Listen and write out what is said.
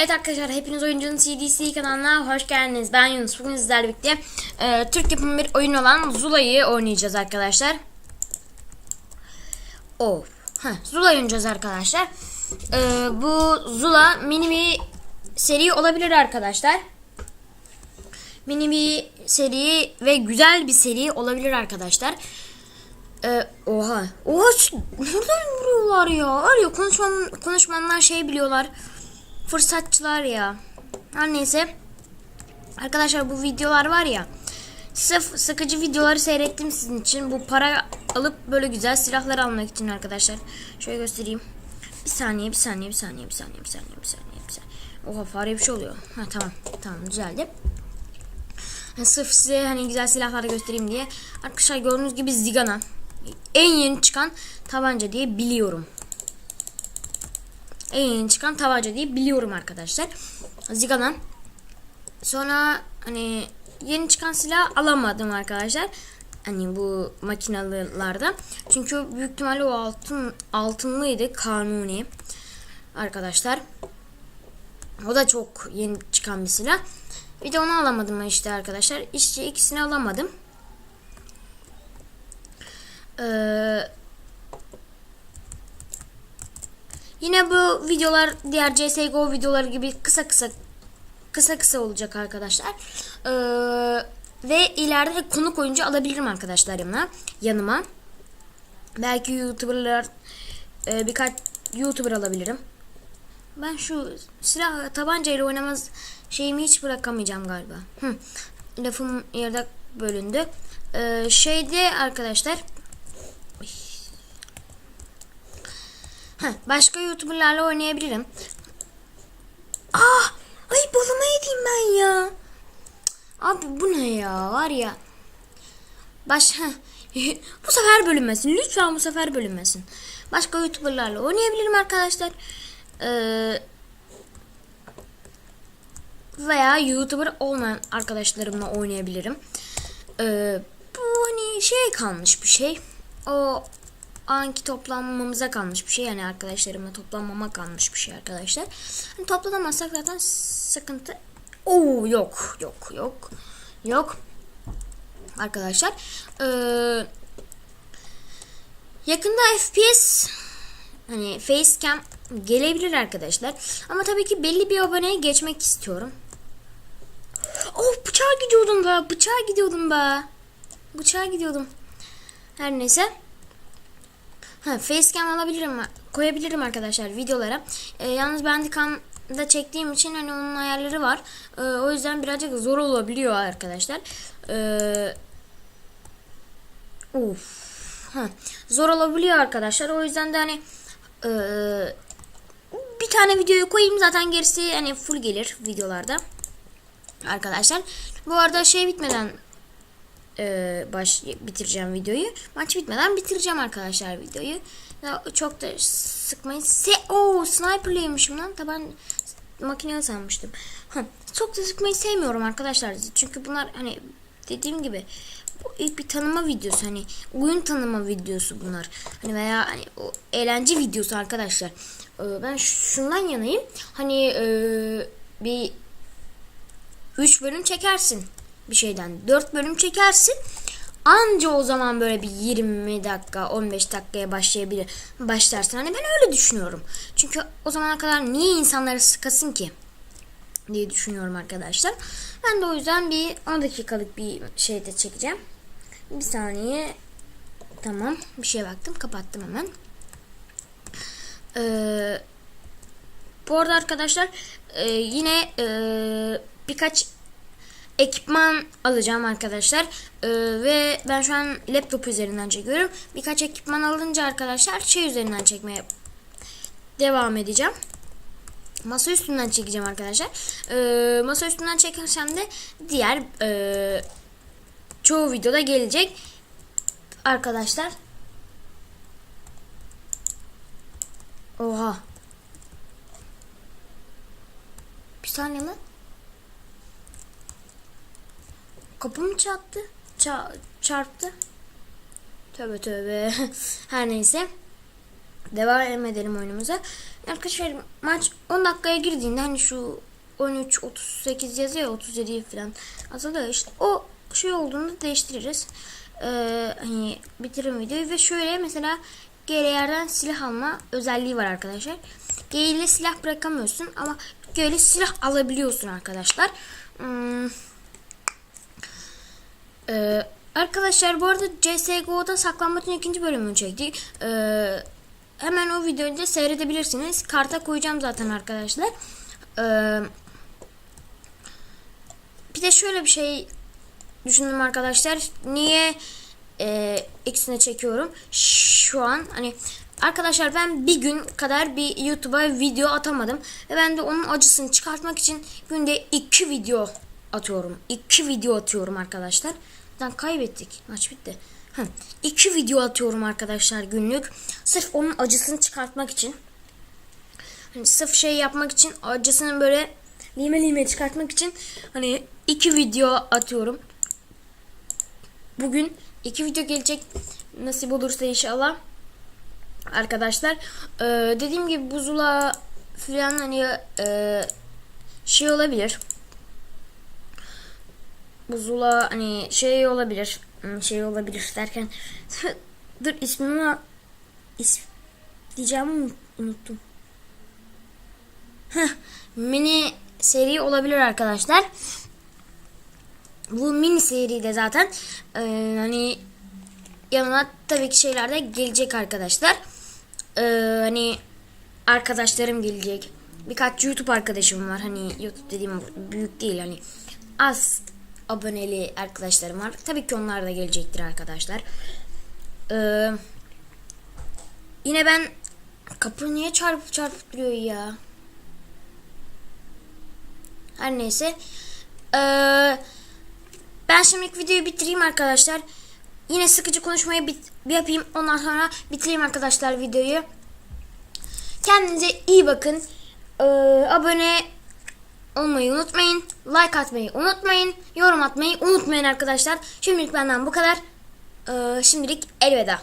Evet arkadaşlar hepiniz oyuncunun CDC kanalına hoş geldiniz. Ben Yunus. Bugün sizlerle birlikte e, Türk yapımı bir oyun olan Zula'yı oynayacağız arkadaşlar. Oh. Heh, Zula oynayacağız arkadaşlar. E, bu Zula mini bir seri olabilir arkadaşlar. Mini bir seri ve güzel bir seri olabilir arkadaşlar. Ee, oha. Oha nereden vuruyorlar ya? Ya konuşman, konuşmanlar şey biliyorlar. Fırsatçılar ya. Her neyse. Arkadaşlar bu videolar var ya. Sırf sıkıcı videoları seyrettim sizin için. Bu para alıp böyle güzel silahlar almak için arkadaşlar. Şöyle göstereyim. Bir saniye, bir saniye, bir saniye, bir saniye, bir saniye, bir saniye, bir saniye. Oha fare bir şey oluyor. Ha tamam, tamam düzeldi. Ha, Sırf size hani güzel silahları göstereyim diye. Arkadaşlar gördüğünüz gibi Zigana. En yeni çıkan tabanca diye biliyorum. En yeni çıkan tabanca diye biliyorum arkadaşlar. Zigana. Sonra hani yeni çıkan silah alamadım arkadaşlar. Hani bu makinalılarda. Çünkü büyük ihtimalle o altın altınlıydı kanuni. Arkadaşlar. O da çok yeni çıkan bir silah. Bir de onu alamadım işte arkadaşlar. İşte ikisini alamadım. Ee, yine bu videolar diğer CSGO videoları gibi kısa kısa kısa kısa olacak arkadaşlar. Ee, ve ileride konuk oyuncu alabilirim arkadaşlar yanıma. yanıma. Belki YouTuber'lar e, birkaç YouTuber alabilirim. Ben şu silah tabancayla oynamaz şeyimi hiç bırakamayacağım galiba. Hı. Lafım yerde bölündü. Ee, şeyde arkadaşlar Heh, başka YouTuber'larla oynayabilirim. Ah! Ay balama yediğim ben ya. Abi bu ne ya? Var ya. Baş bu sefer bölünmesin. Lütfen bu sefer bölünmesin. Başka YouTuber'larla oynayabilirim arkadaşlar. Ee, veya YouTuber olmayan arkadaşlarımla oynayabilirim. Ee, bu hani şey kalmış bir şey. O anki toplanmamıza kalmış bir şey. Yani arkadaşlarımla toplanmama kalmış bir şey arkadaşlar. Hani toplanamazsak zaten sıkıntı. Oo yok yok yok yok. Arkadaşlar. Ee, yakında FPS hani facecam gelebilir arkadaşlar. Ama tabii ki belli bir aboneye geçmek istiyorum. Oh bıçağa gidiyordum be. Bıçağa gidiyordum be. Bıçağa gidiyordum. Her neyse. Ha, facecam alabilirim, koyabilirim arkadaşlar videolara. Ee, yalnız Bandicam'da çektiğim için hani onun ayarları var. Ee, o yüzden birazcık zor olabiliyor arkadaşlar. Ee, uf. Ha, zor olabiliyor arkadaşlar. O yüzden de hani e, bir tane videoyu koyayım zaten gerisi hani full gelir videolarda. Arkadaşlar. Bu arada şey bitmeden e, baş bitireceğim videoyu. Maç bitmeden bitireceğim arkadaşlar videoyu. Ya, çok da sıkmayın. Se o sniperlıymışım lan. Taban makine sanmıştım. Ha, çok da sıkmayı sevmiyorum arkadaşlar. Çünkü bunlar hani dediğim gibi ilk bir tanıma videosu hani oyun tanıma videosu bunlar. Hani veya hani o eğlence videosu arkadaşlar. Ee, ben şundan yanayım. Hani e, bir 3 bölüm çekersin bir şeyden. 4 bölüm çekersin. Anca o zaman böyle bir 20 dakika 15 dakikaya başlayabilir. Başlarsın. Hani ben öyle düşünüyorum. Çünkü o zamana kadar niye insanları sıkasın ki? diye düşünüyorum arkadaşlar. Ben de o yüzden bir 10 dakikalık bir şey de çekeceğim. Bir saniye. Tamam. Bir şeye baktım. Kapattım hemen. Ee, bu arada arkadaşlar e, yine e, birkaç ekipman alacağım arkadaşlar. Ee, ve ben şu an laptop üzerinden çekiyorum. Birkaç ekipman alınca arkadaşlar şey üzerinden çekmeye devam edeceğim. Masa üstünden çekeceğim arkadaşlar. Ee, masa üstünden çekersem de diğer e, çoğu videoda gelecek. Arkadaşlar. Oha. Bir saniye lan. Kapı mı çarptı? Ça çarptı. Tövbe tövbe. Her neyse. Devam edelim oyunumuza. Arkadaşlar maç 10 dakikaya girdiğinde hani şu 13 38 yazıyor ya, 37 falan azalıyor işte o şey olduğunda değiştiririz. Ee, hani bitirin videoyu ve şöyle mesela GLR'den silah alma özelliği var arkadaşlar. G silah bırakamıyorsun ama G silah alabiliyorsun arkadaşlar. Hmm. Ee, arkadaşlar bu arada CSGO'da saklanmaçın ikinci bölümünü çektik. Ee, hemen o videoyu da seyredebilirsiniz. Karta koyacağım zaten arkadaşlar. Ee, bir de şöyle bir şey düşündüm arkadaşlar. Niye e, çekiyorum? Şu an hani arkadaşlar ben bir gün kadar bir YouTube'a video atamadım. Ve ben de onun acısını çıkartmak için günde iki video atıyorum. İki video atıyorum arkadaşlar. Zaten kaybettik. Maç bitti. Hı. İki video atıyorum arkadaşlar günlük. Sırf onun acısını çıkartmak için. Hani sırf şey yapmak için acısını böyle lime lime çıkartmak için hani iki video atıyorum. Bugün iki video gelecek nasip olursa inşallah. Arkadaşlar ee, dediğim gibi buzula falan hani ee, şey olabilir. Buzula hani şey olabilir. Hmm, Şey olabilir derken dur ismini is diyeceğimi unuttum. Mini seri olabilir arkadaşlar. Bu mini seri de zaten e, hani yanına tabii ki şeyler de gelecek arkadaşlar. E, hani arkadaşlarım gelecek. Birkaç YouTube arkadaşım var. Hani YouTube dediğim büyük değil hani az aboneli arkadaşlarım var. Tabii ki onlar da gelecektir arkadaşlar. Ee, yine ben kapı niye çarpıp çarpıp duruyor ya? Her neyse. Ee, ben şimdilik videoyu bitireyim arkadaşlar. Yine sıkıcı konuşmayı bit yapayım. Ondan sonra bitireyim arkadaşlar videoyu. Kendinize iyi bakın. Ee, abone olmayı unutmayın. Like atmayı unutmayın. Yorum atmayı unutmayın arkadaşlar. Şimdilik benden bu kadar. Ee, şimdilik elveda.